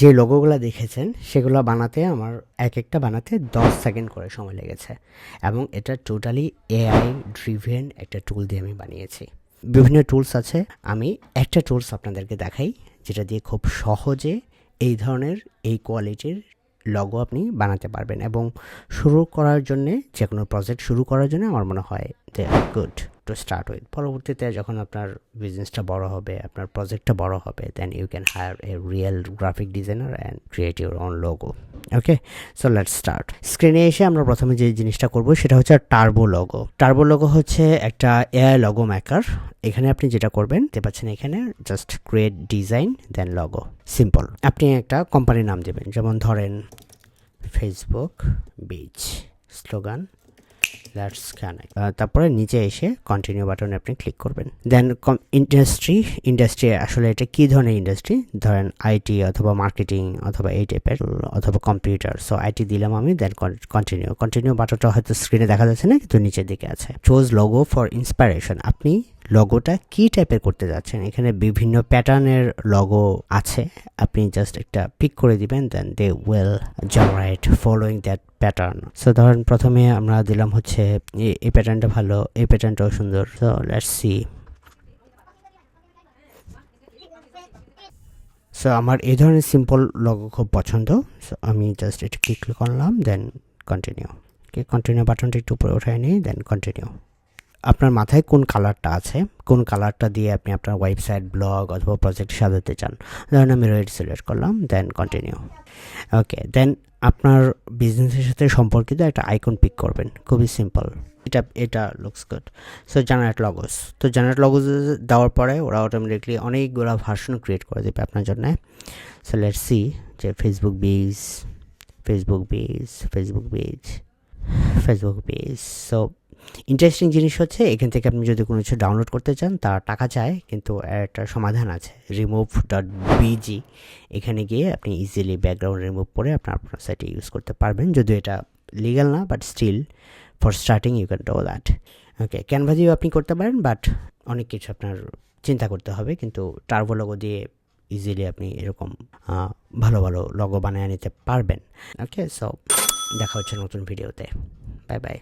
যে লোগোগুলো দেখেছেন, সেগুলো বানাতে আমার এক একটা বানাতে দশ সেকেন্ড করে সময় লেগেছে এবং এটা টোটালি এআই ড্রিভেন একটা টুল দিয়ে আমি বানিয়েছি। বিভিন্ন টুলস আছে, আমি একটা টুলস আপনাদেরকে দেখাই, যেটা দিয়ে খুব সহজে এই ধরনের এই কোয়ালিটির লগো আপনি বানাতে পারবেন এবং শুরু করার জন্যে যে কোনো প্রজেক্ট শুরু করার জন্য আমার মনে হয় they are good to start with পরবর্তীতে যখন আপনার বিজনেসটা বড় হবে, আপনার প্রজেক্টটা বড় হবে then you can hire a real graphic designer and create your own logo okay so let's start স্ক্রিনে এসে আমরা প্রথমে যে জিনিসটা করব সেটা হচ্ছে টার্বো লোগো টার্বো লোগো হচ্ছে একটা এআই লগো মেকার এখানে আপনি যেটা করবেন, দেখতে পাচ্ছেন এখানে just create design then logo simple আপনি একটা কোম্পানির নাম দেবেন। যেমন ধরেন Facebook which slogan let's connect তারপরে নিচে এসে কন্টিনিউ বাটনে আপনি ক্লিক করবেন। দেন ইন্ডাস্ট্রি ইন্ডাস্ট্রি আসলে এটা কী ধরনের ইন্ডাস্ট্রি ধরেন আইটি অথবা মার্কেটিং অথবা এই টাইপের অথবা কম্পিউটার সো আইটি দিলাম আমি দেন কন্টিনিউ কন্টিনিউ বাটনটা হয়তো স্ক্রিনে দেখা যাচ্ছে না, কিন্তু নিচের দিকে আছে। চোজ লোগো ফর ইন্সপাইরেশন আপনি লগোটা কি টাইপের করতে যাচ্ছেন? এখানে বিভিন্ন প্যাটার্নের লগো আছে। আপনি জাস্ট একটা পিক করে দিবেন then they will generate following that pattern so ধরেন প্রথমে আমরা দিলাম হচ্ছে এই প্যাটার্নটা ভালো, এই প্যাটার্নটাও সুন্দর। সো লেটস সি সো আমার এই ধরনের সিম্পল লগো খুব পছন্দ। সো আমি জাস্ট এটা ক্লিক করলাম দেন কন্টিনিউ কন্টিনিউ বাটনটা একটু উপরে উঠায় নিই দেন কন্টিনিউ আপনার মাথায় কোন কালারটা আছে? কোন কালারটা দিয়ে আপনি আপনার ওয়েবসাইট ব্লগ অথবা প্রজেক্ট সাজাতে চান? ধরেন আমি রেড সিলেক্ট করলাম দেন কন্টিনিউ ওকে দেন আপনার বিজনেসের সাথে সম্পর্কিত একটা আইকন পিক করবেন। খুবই সিম্পল এটা এটা looks good so generate logos তো জেনারেট লগোস দেওয়ার পরে ওরা অটোমেটিকলি অনেকগুলো ভার্সন ক্রিয়েট করে দেবে আপনার জন্য। সো লেট সি যে Facebook page Facebook page Facebook page Facebook page so interesting জিনিস হচ্ছে, এখান থেকে আপনি যদি কোনো কিছু ডাউনলোড করতে চান, তার টাকা চায়, কিন্তু একটা সমাধান আছে রিমুভ ডট বিজি এখানে গিয়ে আপনি ইজিলি ব্যাকগ্রাউন্ড রিমুভ করে আপনার আপনার সাইটে ইউজ করতে পারবেন, যদিও এটা লিগাল না but still for starting you can do that okay Canva দিয়েও আপনি করতে পারেন বাট অনেক কিছু আপনার চিন্তা করতে হবে, কিন্তু টার্বো লগো দিয়ে ইজিলি আপনি এরকম ভালো ভালো লগো বানিয়ে নিতে পারবেন। ওকে সো দেখা হচ্ছে নতুন ভিডিওতে বাই বাই